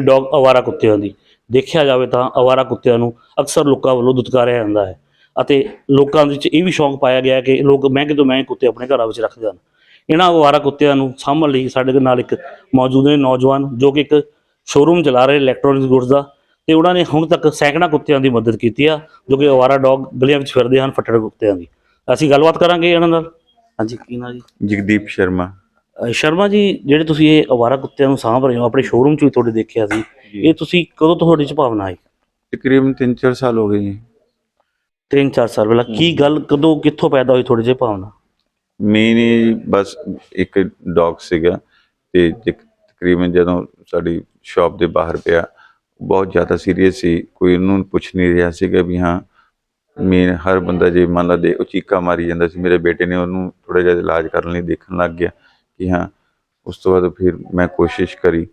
Dog ਅਵਾਰਾ ਕੁੱਤਿਆਂ ਦੀ। ਦੇਖਿਆ ਜਾਵੇ ਤਾਂ ਅਵਾਰਾ ਕੁੱਤਿਆਂ ਨੂੰ ਅਕਸਰ ਲੋਕਾਂ ਵੱਲੋਂ ਦੁਤਕਾਰਿਆ ਜਾਂਦਾ ਹੈ ਅਤੇ ਲੋਕਾਂ ਵਿੱਚ ਇਹ ਵੀ ਸ਼ੌਂਕ ਪਾਇਆ ਗਿਆ ਕਿ ਲੋਕ ਮਹਿੰਗੇ ਤੋਂ ਮਹਿੰਗੇ ਕੁੱਤੇ ਆਪਣੇ ਘਰਾਂ ਵਿੱਚ ਰੱਖਦੇ ਹਨ ਇਹਨਾਂ ਅਵਾਰਾ ਕੁੱਤਿਆਂ ਨੂੰ ਸਾਂਭਣ ਲਈ ਸਾਡੇ ਨਾਲ ਇੱਕ ਮੌਜੂਦ ਨੇ ਨੌਜਵਾਨ ਜੋ ਕਿ ਇੱਕ ਸ਼ੋਰੂਮ ਚਲਾ ਰਹੇ ਇਲੈਕਟ੍ਰੋਨਿਕਸ ਗੁੱਡਸ ਦਾ ਤੇ ਉਹਨਾਂ ਨੇ ਹੁਣ ਤੱਕ ਸੈਂਕੜਾ ਕੁੱਤਿਆਂ ਦੀ ਮਦਦ ਕੀਤੀ ਆ ਜੋ ਕਿ ਅਵਾਰਾ ਡੌਗ ਗਲੀਆਂ ਵਿੱਚ ਫਿਰਦੇ ਹਨ ਫੱਟੜ ਕੁੱਤਿਆਂ ਦੀ। ਅਸੀਂ ਗੱਲਬਾਤ ਕਰਾਂਗੇ ਇਹਨਾਂ ਨਾਲ। ਹਾਂਜੀ, ਕੀ ਨਾ ਜੀ? ਜਗਦੀਪ ਸ਼ਰਮਾ। ਸ਼ਰਮਾ ਜੀ ਜਿਹੜੇ ਤੁਸੀਂ ਇਹ ਅਵਾਰਾ ਕੁੱਤਿਆਂ ਨੂੰ ਸਾਂਭ ਰਹੇ ਹੋ ਆਪਣੇ ਸ਼ੋਰੂਮ 'ਚ ਵੀ ਤੁਹਾਡੇ ਦੇਖਿਆ ਸੀ ਇਹ ਤੁਸੀਂ ਕਦੋਂ ਤੁਹਾਡੇ 'ਚ ਭਾਵਨਾ ਆਈ? ਤਕਰੀਬਨ 3-4 ਸਾਲ ਹੋ ਗਏ ਜੀ। ਤਿੰਨ ਚਾਰ ਸਾਲ ਪਹਿਲਾਂ ਕੀ ਗੱਲ ਕਦੋਂ ਕਿੱਥੋਂ ਪੈਦਾ ਹੋਈ ਤੁਹਾਡੇ 'ਚ ਭਾਵਨਾ? ਮੈਨੇ ਬਸ ਇੱਕ ਡੌਗ ਸੀਗਾ ਤੇ ਤਕ- ਤਕਰੀਬਨ ਜਦੋਂ ਸਾਡੀ ਸ਼ਾਪ ਦੇ ਬਾਹਰ ਪਿਆ ਬਹੁਤ ਜ਼ਿਆਦਾ ਸੀਰੀਅਸ ਸੀ। ਕੋਈ ਉਹਨੂੰ ਪੁੱਛ ਨਹੀਂ ਰਿਹਾ ਸੀਗਾ ਵੀ ਹਾਂ ਮੈਂ ਹਰ ਬੰਦਾ ਜੇ ਮੰਨ ਲਾ ਦੇ ਉਹ ਚੀਕਾ ਮਾਰੀ ਜਾਂਦਾ ਸੀ ਮੇਰੇ ਬੇਟੇ ਨੇ ਉਹਨੂੰ ਥੋੜਾ ਜਿਹਾ ਇਲਾਜ ਕਰਨ ਲਈ ਦੇਖਣ ਲੱਗ ਗਿਆ। ਕਿ ਹਾਂ ਉਸ ਤੋਂ ਬਾਅਦ ਫਿਰ ਮੈਂ ਕੋਸ਼ਿਸ਼ ਕਰੀ।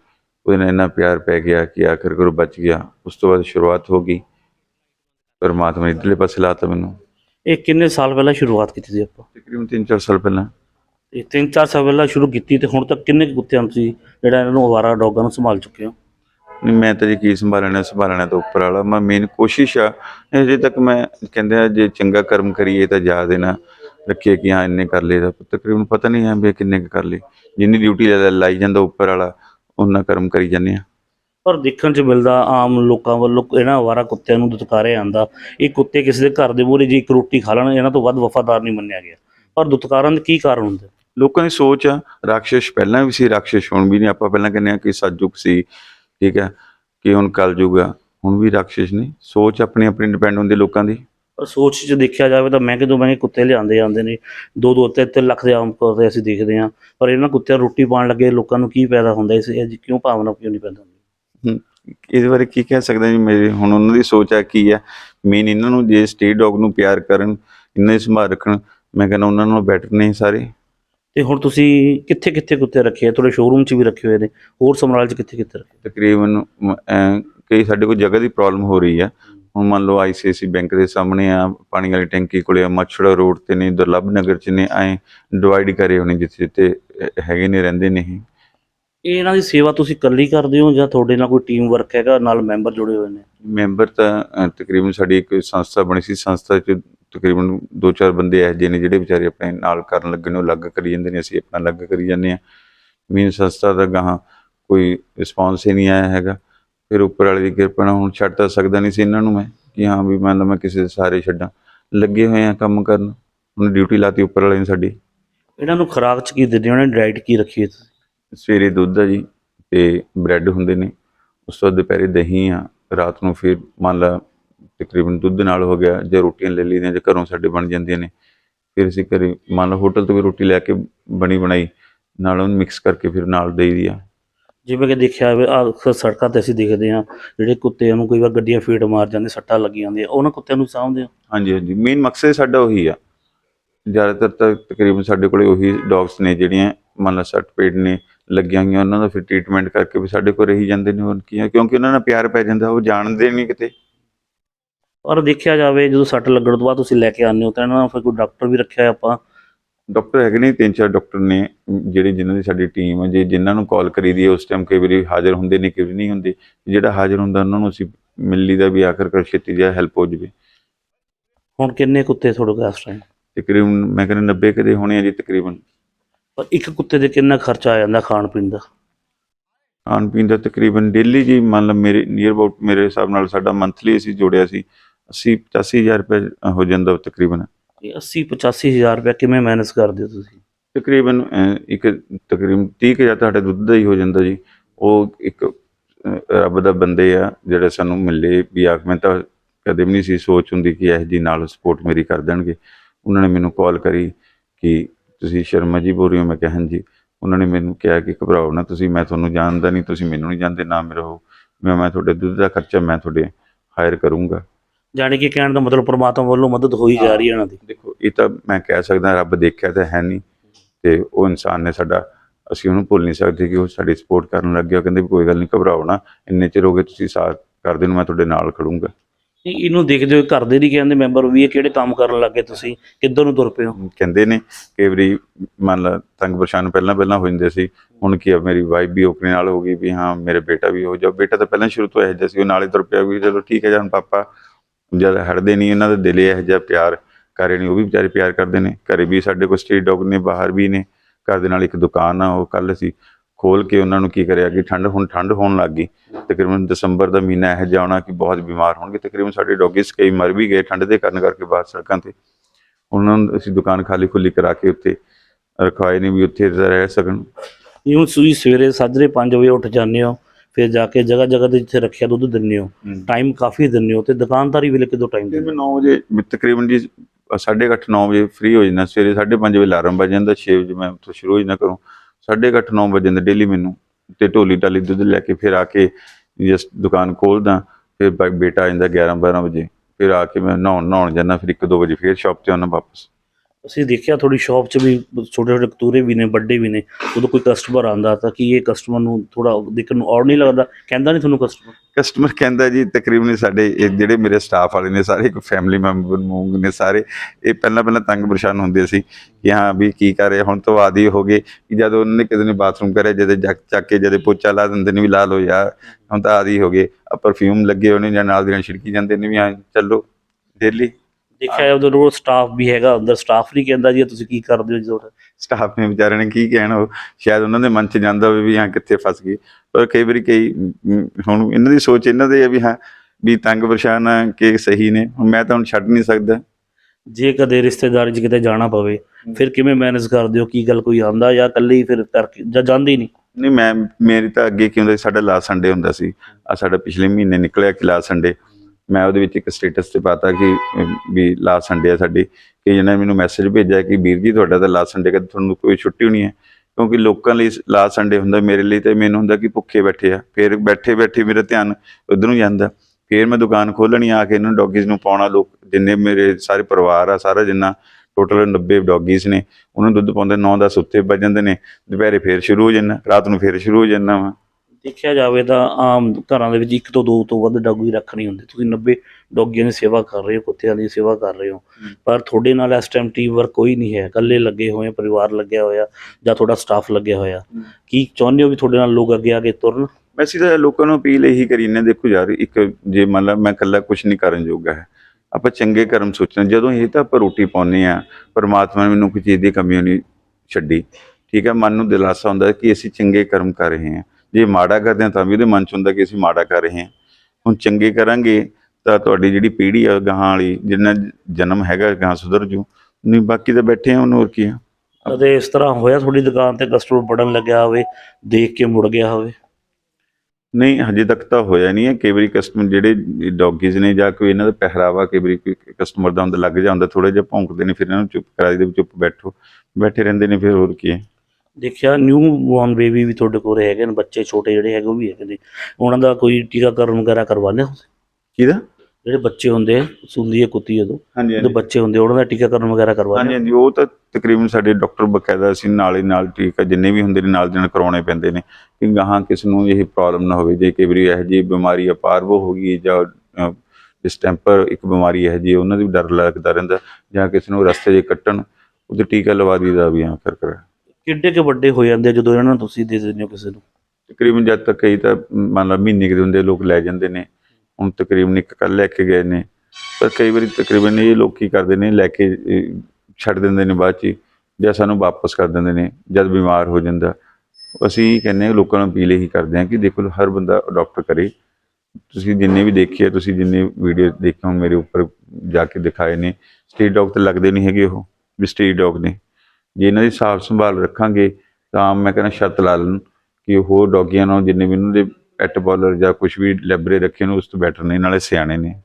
ਉਹਦੇ ਨਾਲ ਇੰਨਾ ਪਿਆਰ ਪੈ ਗਿਆ ਕਿ ਆਖਿਰ ਉਹ ਬਚ ਗਿਆ। ਉਸ ਤੋਂ ਬਾਅਦ ਸ਼ੁਰੂਆਤ ਹੋ ਗਈ। ਪਰਮਾਤਮਾ ਨੇ ਇਧਰਲੇ ਪਾਸੇ ਲਾਤਾ ਮੈਨੂੰ। ਇਹ ਕਿੰਨੇ ਸਾਲ ਪਹਿਲਾਂ ਸ਼ੁਰੂਆਤ ਕੀਤੀ ਸੀ ਆਪਾਂ? ਤਕਰੀਬਨ 3-4 ਸਾਲ ਪਹਿਲਾਂ। ਇਹ ਤਿੰਨ ਚਾਰ ਸਾਲ ਪਹਿਲਾਂ ਸ਼ੁਰੂ ਕੀਤੀ ਤੇ ਹੁਣ ਤੱਕ ਕਿੰਨੇ ਕੁੱਤਿਆਂ ਤੁਸੀਂ ਜਿਹੜਾ ਇਹਨਾਂ ਨੂੰ ਅਵਾਰਾ ਡੌਗਾਂ ਨੂੰ ਸੰਭਾਲ ਚੁੱਕੇ ਹੋ? ਨਹੀਂ ਮੈਂ ਤਾਂ ਜੀ ਕੀ ਸੰਭਾਲਣਾ ਸੰਭਾਲਣਾ ਤਾਂ ਉੱਪਰ ਵਾਲਾ। ਮੈਂ ਮੇਨ ਕੋਸ਼ਿਸ਼ ਆ। ਅਜੇ ਤੱਕ ਮੈਂ ਕਹਿੰਦੇ ਆ ਜੇ ਚੰਗਾ ਕਰਮ ਕਰੀਏ ਤਾਂ ਜਾ ਦੇਣਾ। ਰੱਖੀਏ ਕਿ ਹਾਂ ਇੰਨੇ ਕਰ ਲਏ ਤਾਂ ਤਕਰੀਬਨ ਪਤਾ ਨਹੀਂ ਹੈ ਵੀ ਕਿੰਨੇ ਕੁ ਕਰ ਲਏ। ਜਿੰਨੀ ਡਿਊਟੀ ਲਾਈ ਜਾਂਦਾ ਉੱਪਰ ਵਾਲਾ ਉਹਨਾਂ ਕਰਮ ਕਰੀ ਜਾਂਦੇ ਆ ਪਰ ਦੇਖਣ 'ਚ ਮਿਲਦਾ ਆਮ ਲੋਕਾਂ ਵੱਲੋਂ ਇਹਨਾਂ ਅਵਾਰਾ ਕੁੱਤਿਆਂ ਨੂੰ ਦੁਤਕਾਰਿਆ ਜਾਂਦਾ ਇਹ ਕੁੱਤੇ ਕਿਸੇ ਦੇ ਘਰ ਦੇ ਮੂਹਰੇ ਜੀ ਇੱਕ ਰੋਟੀ ਖਾ ਲੈਣ ਇਹਨਾਂ ਤੋਂ ਵੱਧ ਵਫਾਦਾਰ ਨਹੀਂ ਮੰਨਿਆ ਗਿਆ। ਪਰ ਦੁਤਕਾਰਾਂ ਦੇ ਕੀ ਕਾਰਨ ਹੁੰਦੇ? ਲੋਕਾਂ ਦੀ ਸੋਚ ਆ ਰਾਖਸ਼ ਪਹਿਲਾਂ ਵੀ ਸੀ ਰਾਖਸ਼ ਹੁਣ ਵੀ ਨਹੀਂ। ਆਪਾਂ ਪਹਿਲਾਂ ਕਹਿੰਦੇ ਆ ਕਿ ਸਤਜੁਗ ਸੀ ਠੀਕ ਹੈ ਕਿ ਹੁਣ ਕਲਯੁਗ ਆ ਹੁਣ ਵੀ ਰਾਖਸ਼ ਨਹੀਂ ਸੋਚ ਆਪਣੀ ਆਪਣੀ ਡਿਪੈਂਡ ਹੁੰਦੀ ਲੋਕਾਂ ਦੀ। ਸੋਚ 'ਚ ਦੇਖਿਆ ਜਾਵੇ ਤਾਂ ਮਹਿੰਗੇ ਤੋਂ ਮਹਿੰਗੇ ਕੁੱਤੇ ਲਿਆਂਦੇ ਜਾਂਦੇ ਨੇ। ਦੋ ਦੋ ਤਿੰਨ ਤਿੰਨ ਲੱਖ ਦੇ ਆਮ ਤੇ ਅਸੀਂ ਦੇਖਦੇ ਹਾਂ। ਪਰ ਇਹਨਾਂ ਕੁੱਤਿਆਂ ਰੋਟੀ ਪਾਉਣ ਲੱਗੇ ਲੋਕਾਂ ਨੂੰ ਕੀ ਪੈਦਾ ਹੁੰਦਾ ਇਸ ਇਹ ਕਿਉਂ ਭਾਵਨਾ ਕਿਉਂ ਨਹੀਂ ਪੈਦਾ? ਹੁੰਦੀ ਇਹਦੇ ਬਾਰੇ ਕੀ ਕਹਿ ਸਕਦਾ ਜੀ? ਮੇਰੇ ਹੁਣ ਉਹਨਾਂ ਦੀ ਸੋਚ ਹੈ ਕੀ ਹੈ ਮੇਨ ਇਹਨਾਂ ਨੂੰ ਜੇ ਸਟੇਟ ਡੌਗ ਨੂੰ ਪਿਆਰ ਕਰਨ ਇਹਨਾਂ ਦੀ ਸੰਭਾਲ ਰੱਖਣ ਮੈਂ ਕਹਿੰਦਾ ਉਹਨਾਂ ਨਾਲੋਂ ਬੈਟਰ ਨੇ ਸਾਰੇ। ਤੇ ਹੁਣ ਤੁਸੀਂ ਕਿੱਥੇ ਕਿੱਥੇ ਕੁੱਤੇ ਰੱਖੇ ਆ? ਤੁਹਾਡੇ ਸ਼ੋਰੂਮ 'ਚ ਵੀ ਰੱਖੇ ਹੋਏ ਨੇ। ਹੋਰ ਸਮਰਾਲ 'ਚ ਕਿੱਥੇ ਕਿੱਥੇ ਰੱਖੇ? ਤਕਰੀਬਨ ਕਈ ਸਾਡੇ ਕੋਲ ਜਗ੍ਹਾ ਦੀ ਪ੍ਰੋਬਲਮ ਹੋ ਰਹੀ ਆ। ਹੁਣ ਮੰਨ ਲਓ ਆਈਸੀਆਈਸੀ ਬੈਂਕ ਦੇ ਸਾਹਮਣੇ ਆ ਪਾਣੀ ਵਾਲੀ ਟੈਂਕੀ ਕੋਲੇ ਆ ਮਛੜਾ ਰੋਡ ਤੇ ਨੇ ਦੁਰਲਭ ਨਗਰ ਚ ਨੇ ਐ ਡਿਵਾਈਡ ਕਰੇ ਹੋਣੇ ਜਿੱਥੇ ਜਿੱਥੇ ਹੈਗੇ ਨੇ ਰਹਿੰਦੇ ਨੇ ਇਹ। ਇਹ ਇਹਨਾਂ ਦੀ ਸੇਵਾ ਤੁਸੀਂ ਇਕੱਲੀ ਕਰਦੇ ਹੋ ਜਾਂ ਤੁਹਾਡੇ ਨਾਲ ਕੋਈ ਟੀਮ ਵਰਕ ਹੈਗਾ ਨਾਲ ਮੈਂਬਰ ਜੁੜੇ ਹੋਏ ਨੇ? ਮੈਂਬਰ ਤਾਂ ਤਕਰੀਬਨ ਸਾਡੀ ਇੱਕ ਸੰਸਥਾ ਬਣੀ ਸੀ ਸੰਸਥਾ ਚ ਤਕਰੀਬਨ ਦੋ ਚਾਰ ਬੰਦੇ ਇਹੋ ਜਿਹੇ ਨੇ ਜਿਹੜੇ ਵਿਚਾਰੇ ਆਪਣੇ ਨਾਲ ਕਰਨ ਲੱਗੇ ਨੇ ਉਹ ਅਲੱਗ ਕਰੀ ਜਾਂਦੇ ਨੇ ਅਸੀਂ ਆਪਣਾ ਅਲੱਗ ਕਰੀ ਜਾਂਦੇ ਆ ਮੀਨ ਸੰਸਥਾ ਦਾ ਗਾਹਾਂ ਕੋਈ ਰਿਸਪੌਂਸ ਹੀ ਨਹੀਂ ਆਇਆ ਹੈਗਾ। ਫਿਰ ਉੱਪਰ ਵਾਲੇ ਦੀ ਕਿਰਪਾ ਨਾਲ ਹੁਣ ਛੱਡ ਤਾਂ ਸਕਦਾ ਨਹੀਂ ਸੀ ਇਹਨਾਂ ਨੂੰ ਮੈਂ ਕਿ ਹਾਂ ਵੀ ਮੰਨ ਲਓ ਮੈਂ ਕਿਸੇ ਦੇ ਸਹਾਰੇ ਛੱਡਾਂ। ਲੱਗੇ ਹੋਏ ਆ ਕੰਮ ਕਰਨ ਹੁਣ ਡਿਊਟੀ ਲਾਤੀ ਉੱਪਰ ਵਾਲੇ ਨੇ ਸਾਡੀ। ਇਹਨਾਂ ਨੂੰ ਖੁਰਾਕ 'ਚ ਕੀ ਦਿੰਦੇ ਹੋ? ਉਹਨਾਂ ਡਾਈਟ ਕੀ ਰੱਖੀ ਹੈ ਤੁਸੀਂ? ਸਵੇਰੇ ਦੁੱਧ ਆ ਜੀ ਤੇ ਬ੍ਰੈਡ ਹੁੰਦੇ ਨੇ ਉਸ ਤੋਂ ਬਾਅਦ ਦੁਪਹਿਰੇ ਦਹੀਂ ਆ ਰਾਤ ਨੂੰ ਫਿਰ ਮੰਨ ਲਾ ਤਕਰੀਬਨ ਦੁੱਧ ਨਾਲ ਹੋ ਗਿਆ ਜਾਂ ਰੋਟੀਆਂ ਲੈ ਲਈਆਂ ਜਾਂ ਘਰੋਂ ਸਾਡੇ ਬਣ ਜਾਂਦੀਆਂ ਨੇ। ਫਿਰ ਅਸੀਂ ਘਰੇ ਮੰਨ ਲਾ ਹੋਟਲ ਤੋਂ ਵੀ ਰੋਟੀ ਲੈ ਕੇ ਬਣੀ ਬਣਾਈ ਨਾਲ ਉਹਨੂੰ ਮਿਕਸ ਕਰਕੇ ਫਿਰ ਨਾਲ ਦੇਈ ਦੀ ਆ। ਜਿਵੇਂ ਕਿ ਦੇਖਿਆ ਹੋਵੇ ਆ ਅਕਸਰ ਸੜਕਾਂ ਤੇ ਅਸੀਂ ਦੇਖਦੇ ਹਾਂ ਜਿਹੜੇ ਕੁੱਤਿਆਂ ਨੂੰ ਕਈ ਵਾਰ ਗੱਡੀਆਂ ਫੀਡ ਮਾਰ ਜਾਂਦੇ ਸੱਟਾਂ ਲੱਗੀ ਜਾਂਦੀਆਂ ਉਹਨਾਂ ਕੁੱਤਿਆਂ ਨੂੰ ਸਾਂਭਦੇ ਹੋ। ਹਾਂਜੀ ਹਾਂਜੀ। ਮੇਨ ਮਕਸਦ ਸਾਡਾ ਉਹੀ ਆ। ਜ਼ਿਆਦਾਤਰ ਤਾਂ ਤਕਰੀਬਨ ਸਾਡੇ ਕੋਲੇ ਉਹੀ ਡੌਗਸ ਨੇ ਜਿਹੜੀਆਂ ਮੰਨ ਲਾ ਸੱਟ ਪੇਟ ਨੇ ਲੱਗੀਆਂ ਹੋਈਆਂ ਉਹਨਾਂ ਦਾ ਫਿਰ ਟ੍ਰੀਟਮੈਂਟ ਕਰਕੇ ਵੀ ਸਾਡੇ ਕੋਲ ਰਹੀ ਜਾਂਦੇ ਨੇ ਹੋਰ ਕੀ ਆ ਕਿਉਂਕਿ ਉਹਨਾਂ ਨਾਲ ਪਿਆਰ ਪੈ ਜਾਂਦਾ ਉਹ ਜਾਣਦੇ ਨਹੀਂ ਕਿਤੇ। ਪਰ ਦੇਖਿਆ ਜਾਵੇ ਜਦੋਂ ਸੱਟ ਲੱਗਣ ਤੋਂ ਬਾਅਦ ਤੁਸੀਂ ਲੈ ਕੇ ਆਉਂਦੇ ਹੋ ਤਾਂ ਇਹਨਾਂ ਨਾਲ ਫਿਰ ਕੋਈ ਡਾਕਟਰ ਵੀ ਰੱਖਿਆ ਆਪਾਂ ਡਾਕਟਰ ਹੈਗੇ ਨੇ ਤਿੰਨ ਚਾਰ ਡਾਕਟਰ ਨੇ ਜਿਹੜੇ ਜਿਨ੍ਹਾਂ ਦੀ ਸਾਡੀ ਟੀਮ ਹੈ ਜੇ ਜਿਨ੍ਹਾਂ ਨੂੰ ਕਾਲ ਕਰੀਦੀ ਹੈ ਉਸ ਟਾਈਮ ਕਈ ਵਾਰੀ ਹਾਜ਼ਰ ਹੁੰਦੇ ਨੇ ਕਈ ਵਾਰੀ ਨਹੀਂ ਹੁੰਦੇ। ਜਿਹੜਾ ਹਾਜ਼ਰ ਹੁੰਦਾ ਉਹਨਾਂ ਨੂੰ ਅਸੀਂ ਮਿਲ ਲਈਦਾ ਵੀ ਆਖਰਕਾਰ ਛੇਤੀ ਜਿਹਾ ਹੈਲਪ ਹੋ ਜਾਵੇ। ਹੁਣ ਕਿੰਨੇ ਕੁੱਤੇ ਤੁਹਾਡੇ ਕੋਲ ਇਸ ਟਾਈਮ ਤਕਰੀਬਨ ਮੈਂ ਕਹਿੰਦਾ 90 ਕਦੇ ਹੋਣੇ ਆ ਜੀ ਤਕਰੀਬਨ। ਪਰ ਇੱਕ ਕੁੱਤੇ ਦੇ ਕਿੰਨਾ ਖਰਚਾ ਆ ਜਾਂਦਾ ਖਾਣ ਪੀਣ ਦਾ? ਖਾਣ ਪੀਣ ਦਾ ਤਕਰੀਬਨ ਡੇਲੀ ਜੀ ਮੰਨ ਲਓ ਮੇਰੇ ਨੀਅਰ ਅਬਾਊਟ ਮੇਰੇ ਹਿਸਾਬ ਨਾਲ ਸਾਡਾ ਮੰਥਲੀ ਅਸੀਂ ਜੋੜਿਆ ਸੀ 80 85000 ਰੁਪਏ ਹੋ ਜਾਂਦਾ ਤਕਰੀਬਨ। ਇਹ 80 85 ਹਜ਼ਾਰ ਰੁਪਏ ਕਿਵੇਂ ਮੈਨੇਜ ਕਰਦੇ ਹੋ ਤੁਸੀਂ? ਤਕਰੀਬਨ ਅਹ, ਇੱਕ ਤਕਰੀਬਨ 30 ਕੁ ਹਜ਼ਾਰ ਤੁਹਾਡੇ ਦੁੱਧ ਦਾ ਹੀ ਹੋ ਜਾਂਦਾ ਜੀ। ਉਹ ਇੱਕ ਅਹ, ਰੱਬ ਦਾ ਬੰਦੇ ਆ ਜਿਹੜੇ ਸਾਨੂੰ ਮਿਲੇ ਵੀ ਆਖ ਮੈਂ ਤਾਂ ਕਦੇ ਵੀ ਨਹੀਂ ਸੀ ਸੋਚ ਹੁੰਦੀ ਕਿ ਇਹ ਜੀ ਨਾਲ ਸਪੋਰਟ ਮੇਰੀ ਕਰ ਦੇਣਗੇ। ਉਹਨਾਂ ਨੇ ਮੈਨੂੰ ਕਾਲ ਕਰੀ ਕਿ ਤੁਸੀਂ ਸ਼ਰਮਾ ਜੀ ਬੋਲ ਰਹੇ ਹੋ? ਮੈਂ ਕਿਹਾ ਹਾਂਜੀ। ਉਹਨਾਂ ਨੇ ਮੈਨੂੰ ਕਿਹਾ ਕਿ ਘਬਰਾਓ ਨਾ ਤੁਸੀਂ ਮੈਂ ਤੁਹਾਨੂੰ ਜਾਣਦਾ ਨਹੀਂ ਤੁਸੀਂ ਮੈਨੂੰ ਨਹੀਂ ਜਾਣਦੇ ਨਾ ਮੇਰੇ ਹੋ ਮੈਂ ਮੈਂ ਤੁਹਾਡੇ ਦੁੱਧ ਦਾ ਖਰਚਾ ਮੈਂ ਤੁਹਾਡੇ ਹਾਇਰ ਕਰੂੰਗਾ। ਜਾਣੀ ਕਿ ਕਹਿਣ ਦਾ ਮਤਲਬ ਪ੍ਰਮਾਤਮਾ ਵੱਲੋਂ ਮਦਦ ਹੋਈ ਜਾ ਰਹੀ ਹੈ ਇਹਨਾਂ ਦੀ। ਦੇਖੋ ਇਹ ਤਾਂ ਮੈਂ ਕਹਿ ਸਕਦਾ ਰੱਬ ਦੇਖਿਆ ਤਾਂ ਹੈ ਨਹੀਂ ਤੇ ਉਹ ਇਨਸਾਨ ਨੇ ਸਾਡਾ ਅਸੀਂ ਉਹਨੂੰ ਭੁੱਲ ਨਹੀਂ ਸਕਦੇ ਕਿ ਉਹ ਸਾਡੀ ਸਪੋਰਟ ਕਰਨ ਲੱਗ ਗਿਆ। ਕਹਿੰਦੇ ਕੋਈ ਗੱਲ ਨਹੀਂ ਘਬਰਾਓ ਨਾ ਇੰਨੇ ਚਿਰ ਹੋ ਗਏ ਤੁਸੀਂ ਸਾਥ ਕਰਦੇ ਨੂੰ ਮੈਂ ਤੁਹਾਡੇ ਨਾਲ ਖੜੂੰਗਾ। ਇਹ- ਇਹਨੂੰ ਦੇਖਦੇ ਹੋਏ ਘਰ ਦੇ ਨਹੀਂ ਕਹਿੰਦੇ ਮੈਂਬਰ ਵੀ ਇਹ ਕਿਹੜੇ ਕੰਮ ਕਰਨ ਲੱਗੇ ਤੁਸੀਂ ਕਿੱਧਰ ਨੂੰ ਤੁਰ ਪਏ ਹੋ? ਕਹਿੰਦੇ ਨੇ ਕਈ ਵਾਰੀ ਮੰਨ ਲਾ ਤੰਗ ਪਰੇਸ਼ਾਨ ਪਹਿਲਾਂ ਪਹਿਲਾਂ ਹੋ ਜਾਂਦੇ ਸੀ ਹੁਣ ਕੀ ਆ ਮੇਰੀ ਵਾਈਫ ਵੀ ਓਕਨੇ ਨਾਲ ਹੋ ਗਈ ਵੀ ਹਾਂ ਮੇਰੇ ਬੇਟਾ ਵੀ ਹੋ ਜਾ ਬੇਟਾ ਤਾਂ ਪਹਿਲਾਂ ਸ਼ੁਰੂ ਤੋਂ ਇਹੋ ਜਿਹਾ ਸੀ ਉਹ ਨਾਲੇ ਤੁਰ ਪਿਆ ਵੀ ਚਲੋ ਠੀਕ ਹੈ ਜਾਨ ਪਾਪਾ ਜ਼ਿਆਦਾ ਹਟਦੇ ਨਹੀਂ ਇਹਨਾਂ ਦਾ ਦਿਲ ਹੀ ਇਹੋ ਜਿਹਾ ਪਿਆਰ ਕਰੇ ਨਹੀਂ ਉਹ ਵੀ ਵਿਚਾਰੇ ਪਿਆਰ ਕਰਦੇ ਨੇ। ਘਰੇ ਵੀ ਸਾਡੇ ਕੋਲ ਸਟਰੀਟ ਡੌਗ ਨੇ, ਬਾਹਰ ਵੀ ਨੇ। ਘਰ ਦੇ ਨਾਲ ਇੱਕ ਦੁਕਾਨ ਆ, ਉਹ ਕੱਲ ਅਸੀਂ ਖੋਲ ਕੇ ਉਹਨਾਂ ਨੂੰ ਕੀ ਕਰਿਆ ਕਿ ਠੰਡ ਹੁਣ ਠੰਡ ਹੋਣ ਲੱਗ ਗਈ। ਤਕਰੀਬਨ ਦਸੰਬਰ ਦਾ ਮਹੀਨਾ ਇਹੋ ਜਿਹਾ ਆਉਣਾ ਕਿ ਬਹੁਤ ਬਿਮਾਰ ਹੋਣਗੇ। ਤਕਰੀਬਨ ਸਾਡੇ ਡੌਗਿਸ ਕਈ ਮਰ ਵੀ ਗਏ ਠੰਡ ਦੇ ਕਾਰਨ ਕਰਕੇ ਬਾਹਰ ਸੜਕਾਂ ਤੇ। ਉਹਨਾਂ ਨੂੰ ਅਸੀਂ ਦੁਕਾਨ ਖਾਲੀ ਖੁੱਲੀ ਕਰਾ ਕੇ ਉੱਤੇ ਰਖਵਾਏ ਨੇ ਵੀ ਉੱਥੇ ਰਹਿ ਸਕਣ। ਇਉਂ ਤੁਸੀਂ ਸਵੇਰੇ ਸਾਜਰੇ 5 ਵਜੇ ਉੱਠ ਜਾਂਦੇ ਹੋ। ਫਿਰ ਜਾ ਕੇ ਜਗ੍ਹਾ ਜਗ੍ਹਾ ਤੇ ਜਿੱਥੇ ਰੱਖਿਆ ਦੁੱਧ ਦਿੰਦੇ ਹੋ। ਟਾਈਮ ਕਾਫੀ ਦਿੰਦੇ ਹੋ ਤੇ ਦੁਕਾਨਦਾਰੀ ਵੇਲੇ ਕਿਦੋਂ ਟਾਈਮ ਦਿੰਦੇ ਮੈਂ 9 ਵਜੇ ਤਕਰੀਬਨ ਜੀ 8:30 9 ਵਜੇ ਫ੍ਰੀ ਹੋ ਜਾਂਦਾ। ਸਵੇਰੇ 5:30 ਵਜੇ ਅਲਾਰਮ ਵੱਜ ਜਾਂਦਾ 6 ਵਜੇ ਮੈਂ ਉੱਥੋਂ ਸ਼ੁਰੂ ਹੋ ਜਾਂਦਾ ਕਰੂੰ 8:30 9 ਵਜੇ ਜਾਂਦਾ ਡੇਲੀ ਮੈਨੂੰ। ਤੇ ਢੋਲੀ ਟਾਲੀ ਦੁੱਧ ਲੈ ਕੇ ਫਿਰ ਆ ਕੇ ਜਸ ਦੁਕਾਨ ਖੋਲਦਾ ਫਿਰ ਬੇਟਾ ਆ ਜਾਂਦਾ 11 12 ਵਜੇ। ਫਿਰ ਆ ਕੇ ਮੈਂ ਨਹਾਉਣ ਨਹਾਉਣ ਜਾਂਦਾ ਫਿਰ 1 2 ਵਜੇ ਫਿਰ ਸ਼ਾਪ ਤੇ ਆਉਣਾ ਵਾਪਸ। ਅਸੀਂ ਦੇਖਿਆ ਤੁਹਾਡੀ ਸ਼ਾਪ 'ਚ ਵੀ ਛੋਟੇ ਛੋਟੇ ਕਤੂਰੇ ਵੀ ਨੇ, ਵੱਡੇ ਵੀ ਨੇ। ਉਦੋਂ ਕੋਈ ਕਸਟਮਰ ਆਂਦਾ ਤਾਂ ਕਿ ਇਹ ਕਸਟਮਰ ਨੂੰ ਥੋੜਾ ਦੇਖਣ ਨੂੰ ਔਰ ਨਹੀਂ ਲੱਗਦਾ? ਕਹਿੰਦਾ ਨਹੀਂ ਤੁਹਾਨੂੰ ਕਸਟਮਰ ਕਸਟਮਰ ਕਹਿੰਦਾ ਜੀ, ਤਕਰੀਬਨ ਸਾਡੇ ਇਹ ਜਿਹੜੇ ਮੇਰੇ ਸਟਾਫ ਵਾਲੇ ਨੇ ਸਾਰੇ, ਇੱਕ ਫੈਮਿਲੀ ਮੈਂਬਰ ਮੂੰਗ ਨੇ ਸਾਰੇ, ਇਹ ਪਹਿਲਾਂ ਪਹਿਲਾਂ ਤੰਗ ਪਰੇਸ਼ਾਨ ਹੁੰਦੇ ਸੀ ਕਿ ਹਾਂ ਵੀ ਕੀ ਕਰ ਰਹੇ, ਹੁਣ ਤੋਂ ਆਦੀ ਹੋ ਗਏ ਕਿ ਜਦ ਉਹਨਾਂ ਨੇ ਕਿਸੇ ਨੇ ਬਾਥਰੂਮ ਕਰਿਆ, ਜਦ ਜੱਕ ਚੱਕ ਕੇ ਜਦ ਪੋਚਾ ਲਾ ਦਿੰਦੇ ਨੇ ਵੀ ਲਾ ਲਓ ਯਾਰ, ਹੁਣ ਤਾਂ ਆਦੀ ਹੋ ਗਏ। ਆ ਪਰਫਿਊਮ ਲੱਗੇ ਹੋਏ ਨੇ ਜਾਂ ਨਾਲ ਦੀ ਨਾਲ ਛਿੜਕੀ ਜਾਂਦੇ ਨੇ ਵੀ ਹਾਂ, ਚੱਲੋ ਡੇਲੀ ਦੇਖਿਆ ਉਹਦੇ ਰੋਲ ਸਟਾਫ ਵੀ ਹੈਗਾ ਅੰਦਰ ਸਟਾਫ ਨਹੀਂ ਕਹਿੰਦਾ ਜੀ ਤੁਸੀਂ ਕੀ ਕਰਦੇ ਹੋ ਜੀ ਤੁਹਾਡਾ? ਸਟਾਫ ਨੇ ਵਿਚਾਰਿਆਂ ਨੇ ਕੀ ਕਹਿਣਾ ਉਹ ਸ਼ਾਇਦ ਉਹਨਾਂ ਦੇ ਮਨ 'ਚ ਜਾਂਦਾ ਹੋਵੇ ਵੀ ਹਾਂ ਕਿੱਥੇ ਫਸ ਗਏ ਪਰ ਕਈ ਵਾਰੀ ਕਈ ਹੁਣ ਇਹਨਾਂ ਦੀ ਸੋਚ ਇਹਨਾਂ ਦੇ ਹੈ ਵੀ ਹਾਂ ਵੀ ਤੰਗ ਪਰੇਸ਼ਾਨ ਆ ਕਿ ਸਹੀ ਨੇ। ਮੈਂ ਤਾਂ ਹੁਣ ਛੱਡ ਨਹੀਂ ਸਕਦਾ। ਜੇ ਕਦੇ ਰਿਸ਼ਤੇਦਾਰੀ 'ਚ ਕਿਤੇ ਜਾਣਾ ਪਵੇ ਫਿਰ ਕਿਵੇਂ ਮੈਨੇਜ ਕਰਦੇ ਹੋ? ਕੀ ਗੱਲ ਕੋਈ ਆਂਦਾ ਜਾਂ ਇਕੱਲੇ ਹੀ ਫਿਰ ਕਰਕੇ ਜਾਂ ਜਾਂਦੇ ਨਹੀਂ? ਨਹੀਂ ਮੈਂ ਮੇਰੀ ਤਾਂ ਅੱਗੇ ਕੀ ਹੁੰਦਾ ਸਾਡਾ ਲਾਸਟ ਸੰਡੇ ਹੁੰਦਾ ਸੀ। ਆ ਸਾਡਾ ਪਿਛਲੇ ਮਹੀਨੇ ਨਿਕਲਿਆ ਕਿ ਲਾਸਟ ਸੰਡੇ ਮੈਂ ਉਹਦੇ ਵਿੱਚ ਇੱਕ ਸਟੇਟਸ ਤੇ ਪਾਤਾ ਕਿ ਵੀ ਲਾਸਟ ਸੰਡੇ ਆ ਸਾਡੀ, ਕਿ ਜਿਹਨਾਂ ਨੇ ਮੈਨੂੰ ਮੈਸੇਜ ਭੇਜਿਆ ਕਿ ਵੀਰ ਜੀ ਤੁਹਾਡਾ ਤਾਂ ਲਾਸਟ ਸੰਡੇ ਕਦੇ ਤੁਹਾਨੂੰ ਕੋਈ ਛੁੱਟੀ ਹੋਣੀ ਹੈ। ਕਿਉਂਕਿ ਲੋਕਾਂ ਲਈ ਲਾਸਟ ਸੰਡੇ ਹੁੰਦਾ ਮੇਰੇ ਲਈ ਤੇ ਮੈਨੂੰ ਹੁੰਦਾ ਕਿ ਭੁੱਖੇ ਬੈਠੇ ਆ। ਫਿਰ ਬੈਠੇ ਬੈਠੇ ਮੇਰਾ ਧਿਆਨ ਉਧਰ ਨੂੰ ਜਾਂਦਾ। ਫਿਰ ਮੈਂ ਦੁਕਾਨ ਖੋਲਣੀ ਆ ਕੇ ਇਹਨਾਂ ਡੌਗੀਜ਼ ਨੂੰ ਪਾਉਣਾ, ਲੋਕ ਜਿੰਨੇ ਮੇਰੇ ਸਾਰੇ ਪਰਿਵਾਰ ਆ, ਸਾਰਾ ਜਿੰਨਾ ਟੋਟਲ 90 ਡੌਗੀਜ਼ ਨੇ, ਉਹਨਾਂ ਨੂੰ ਦੁੱਧ ਪਾਉਂਦੇ 9-10 ਉੱਤੇ ਵੱਜ ਜਾਂਦੇ ਨੇ। ਦੁਪਹਿਰੇ ਫੇਰ ਸ਼ੁਰੂ ਹੋ ਜਾਂਦਾ, ਰਾਤ ਨੂੰ ਫੇਰ ਸ਼ੁਰੂ ਹੋ ਜਾਂਦਾ ਵਾ। ਦੇਖਿਆ ਜਾਵੇ ਤਾਂ ਆਮ ਘਰਾਂ ਦੇ ਵਿੱਚ ਇੱਕ ਤੋਂ ਦੋ ਤੋਂ ਵੱਧ ਡੌਗੀ ਰੱਖਣੀ ਹੁੰਦੀ। ਤੁਸੀਂ 90 ਡੌਗੀਆਂ ਦੀ ਸੇਵਾ ਕਰ ਰਹੇ ਹੋ ਕੁੱਤਿਆਂ ਦੀ ਸੇਵਾ ਕਰ ਰਹੇ ਹੋ। ਪਰ ਤੁਹਾਡੇ ਨਾਲ ਇਸ ਟਾਈਮ ਟੀਮ ਵਰਕ ਕੋਈ ਨਹੀਂ ਹੈ। ਇਕੱਲੇ ਲੱਗੇ ਹੋਏ ਆ, ਪਰਿਵਾਰ ਲੱਗਿਆ ਹੋਇਆ ਜਾਂ ਤੁਹਾਡਾ ਸਟਾਫ ਲੱਗਿਆ ਹੋਇਆ। ਕੀ ਚਾਹੁੰਦੇ ਹੋ ਵੀ ਤੁਹਾਡੇ ਨਾਲ ਲੋਕ ਅੱਗੇ ਆ ਕੇ ਤੁਰਨ? ਵੈਸੇ ਤਾਂ ਲੋਕਾਂ ਨੂੰ ਅਪੀਲ ਇਹੀ ਕਰੀ ਨੇ ਦੇਖੋ ਯਾਰ ਇੱਕ ਜੇ ਮੰਨ ਲਾ ਮੈਂ ਇਕੱਲਾ ਕੁਝ ਨਹੀਂ ਕਰਨ ਜੋਗਾ ਹੈ ਆਪਾਂ ਚੰਗੇ ਕਰਮ ਸੋਚਣਾ ਜਦੋਂ ਇਹ ਤਾਂ ਆਪਾਂ ਰੋਟੀ ਪਾਉਂਦੇ ਆ ਪਰਮਾਤਮਾ ਨੇ ਮੈਨੂੰ ਕੋਈ ਚੀਜ਼ ਦੀ ਕਮੀ ਨਹੀਂ ਛੱਡੀ। ਠੀਕ ਹੈ ਮਨ ਨੂੰ ਦਿਲਾਸਾ ਹੁੰਦਾ ਕਿ ਅਸੀਂ ਚੰਗੇ ਕਰਮ ਕਰ ਰਹੇ ਹਾਂ। ਜੇ ਮਾੜਾ ਕਰਦੇ ਹਾਂ ਤਾਂ ਵੀ ਉਹਦੇ ਮਨ ਚ ਹੁੰਦਾ ਕਿ ਅਸੀਂ ਮਾੜਾ ਕਰ ਰਹੇ ਹਾਂ। ਹੁਣ ਚੰਗੇ ਕਰਾਂਗੇ ਤਾਂ ਤੁਹਾਡੀ ਜਿਹੜੀ ਪੀੜ੍ਹੀ ਆ ਗਾਹਾਂ ਵਾਲੀ ਜਿੰਨਾ ਜਨਮ ਹੈਗਾ ਗਾਹਾਂ ਸੁਧਰ ਜੂ। ਨਹੀਂ ਬਾਕੀ ਤਾਂ ਬੈਠੇ ਆ ਉਹਨੂੰ ਹੋਰ ਕੀ ਆ। ਕਦੇ ਇਸ ਤਰ੍ਹਾਂ ਹੋਇਆ ਤੁਹਾਡੀ ਦੁਕਾਨ ਤੇ ਕਸਟਮਰ ਪੜਨ ਲੱਗਿਆ ਹੋਵੇ ਦੇਖ ਕੇ ਮੁੜ ਗਿਆ ਹੋਵੇ? ਨਹੀਂ ਹਜੇ ਤੱਕ ਤਾਂ ਹੋਇਆ ਨਹੀਂ ਹੈ। ਕਈ ਵਾਰੀ ਕਸਟਮਰ ਜਿਹੜੇ ਡੌਗੀਜ਼ ਨੇ ਜਾਂ ਕੋਈ ਇਹਨਾਂ ਦਾ ਪਹਿਰਾਵਾ ਕਈ ਵਾਰੀ ਕੋਈ ਕਸਟਮਰ ਦਾ ਹੁੰਦਾ ਲੱਗ ਜਾਂਦਾ ਥੋੜਾ ਜਿਹਾ ਭੌਂਕਦੇ ਨੇ ਫਿਰ ਇਹਨਾਂ ਨੂੰ ਚੁੱਪ ਕਰਾ ਦਿੰਦੇ ਵੀ ਚੁੱਪ ਬੈਠੋ। ਬੈਠੇ ਰਹਿੰਦੇ ਨੇ ਫਿਰ ਹੋਰ ਕੀ ਹੈ। ਦੇਖਿਆ ਨਿਊ ਬੋਰਨ ਬੇਬੀ ਵੀ ਤੁਹਾਡੇ ਕੋਲ ਹੈਗੇ ਨੇ ਬੱਚੇ ਛੋਟੇ ਜਿਹੜੇ ਹੈਗੇ ਉਹ ਵੀ ਹੈਗੇ ਨੇ। ਉਹਨਾਂ ਦਾ ਕੋਈ ਟੀਕਾਕਰਨ ਵਗੈਰਾ ਕਰਵਾਉਂਦੇ ਹੋ ਕਿਹਦਾ? ਜਿਹੜੇ ਬੱਚੇ ਹੁੰਦੇ ਆ ਸੁੰਦੀ ਹੈ ਕੁੱਤੀ ਜਦੋਂ ਹਾਂਜੀ ਜਦੋਂ ਬੱਚੇ ਹੁੰਦੇ ਆ, ਉਹਨਾਂ ਦਾ ਟੀਕਾਕਰਨ ਵਗੈਰਾ ਹਾਂਜੀ ਕਰਵਾਉਂਦੇ ਹਾਂਜੀ ਉਹ ਤਾਂ ਤਕਰੀਬਨ ਸਾਡੇ ਡਾਕਟਰ ਬਕਾਇਦਾ ਅਸੀਂ ਨਾਲ ਹੀ ਨਾਲ ਟੀਕਾ ਜਿੰਨੇ ਵੀ ਹੁੰਦੇ ਨੇ ਨਾਲ ਦੀ ਨਾਲ ਕਰਾਉਣੇ ਪੈਂਦੇ ਨੇ। ਕਿ ਗਾਹਾਂ ਕਿਸ ਨੂੰ ਇਹ ਪ੍ਰੋਬਲਮ ਨਾ ਹੋਵੇ ਜੇ ਕਈ ਵਾਰੀ ਇਹੋ ਜਿਹੀ ਬਿਮਾਰੀ ਅਪਾਰਵ ਹੋ ਗਈ ਜਾਂ ਡਿਸਟੈਂਪਰ ਇੱਕ ਬਿਮਾਰੀ ਹੈ ਜੀ ਉਹਨਾਂ ਦੀ ਵੀ ਡਰ ਲੱਗਦਾ ਰਹਿੰਦਾ ਜਾਂ ਕਿਸੇ ਨੂੰ ਰਸਤੇ 'ਚ ਕੱਟਣ ਉਹਦੇ ਟੀਕਾ ਲਵਾ ਦਈਦਾ ਵੀ ਹਾਂ ਕਰ ਕਰ ਕਿੱਡੇ ਕੁ ਵੱਡੇ ਹੋ ਜਾਂਦੇ ਆ ਜਦੋਂ ਇਹਨਾਂ ਨੂੰ ਤੁਸੀਂ ਦੇ ਦਿੰਦੇ ਹੋ ਕਿਸੇ ਨੂੰ? ਤਕਰੀਬਨ ਜਦ ਤੱਕ ਕਈ ਤਾਂ ਮੰਨ ਲਓ ਮਹੀਨੇ ਕੁ ਦੇ ਹੁੰਦੇ ਲੋਕ ਲੈ ਜਾਂਦੇ ਨੇ। ਹੁਣ ਤਕਰੀਬਨ ਇੱਕ ਕੱਲ ਲੈ ਕੇ ਗਏ ਨੇ। ਪਰ ਕਈ ਵਾਰੀ ਤਕਰੀਬਨ ਇਹ ਲੋਕ ਕੀ ਕਰਦੇ ਨੇ, ਲੈ ਕੇ ਛੱਡ ਦਿੰਦੇ ਨੇ ਬਾਅਦ ਚ ਜਾਂ ਸਾਨੂੰ ਵਾਪਸ ਕਰ ਦਿੰਦੇ ਨੇ ਜਦ ਬਿਮਾਰ ਹੋ ਜਾਂਦਾ। ਅਸੀਂ ਕਹਿੰਦੇ ਹਾਂ, ਲੋਕਾਂ ਨੂੰ ਅਪੀਲ ਇਹੀ ਕਰਦੇ ਹਾਂ ਕਿ ਦੇਖੋ ਹਰ ਬੰਦਾ ਅਡਾਪਟ ਕਰੇ। ਤੁਸੀਂ ਜਿੰਨੇ ਵੀ ਦੇਖੇ ਤੁਸੀਂ ਜਿੰਨੇ ਵੀਡੀਓ ਦੇਖੇ ਹੋ ਮੇਰੇ ਉੱਪਰ ਜਾ ਕੇ ਦਿਖਾਏ ਨੇ। ਸਟਰੀਟ ਡੌਗ ਤੇ ਲੱਗਦੇ ਨਹੀਂ ਹੈਗੇ ਉਹ, ਵੀ ਸਟਰੀਟ ਡੌਗ ਨੇ। ਜੇ ਇਹਨਾਂ ਦੀ ਸਾਫ਼ ਸੰਭਾਲ ਰੱਖਾਂਗੇ ਤਾਂ ਮੈਂ ਕਹਿੰਦਾ ਛੱਤ ਲਾ ਲੈਣ ਕਿ ਹੋਰ ਡੌਗੀਆਂ ਨਾਲ ਜਿੰਨੇ ਵੀ ਉਹਨਾਂ ਦੇ ਪੈਟ ਬੋਲਰ ਜਾਂ ਕੁਝ ਵੀ ਲੈਬਰੇ ਰੱਖੇ ਨੇ, ਉਸ ਤੋਂ ਬੈਟਰ ਨੇ, ਨਾਲੇ ਸਿਆਣੇ ਨੇ।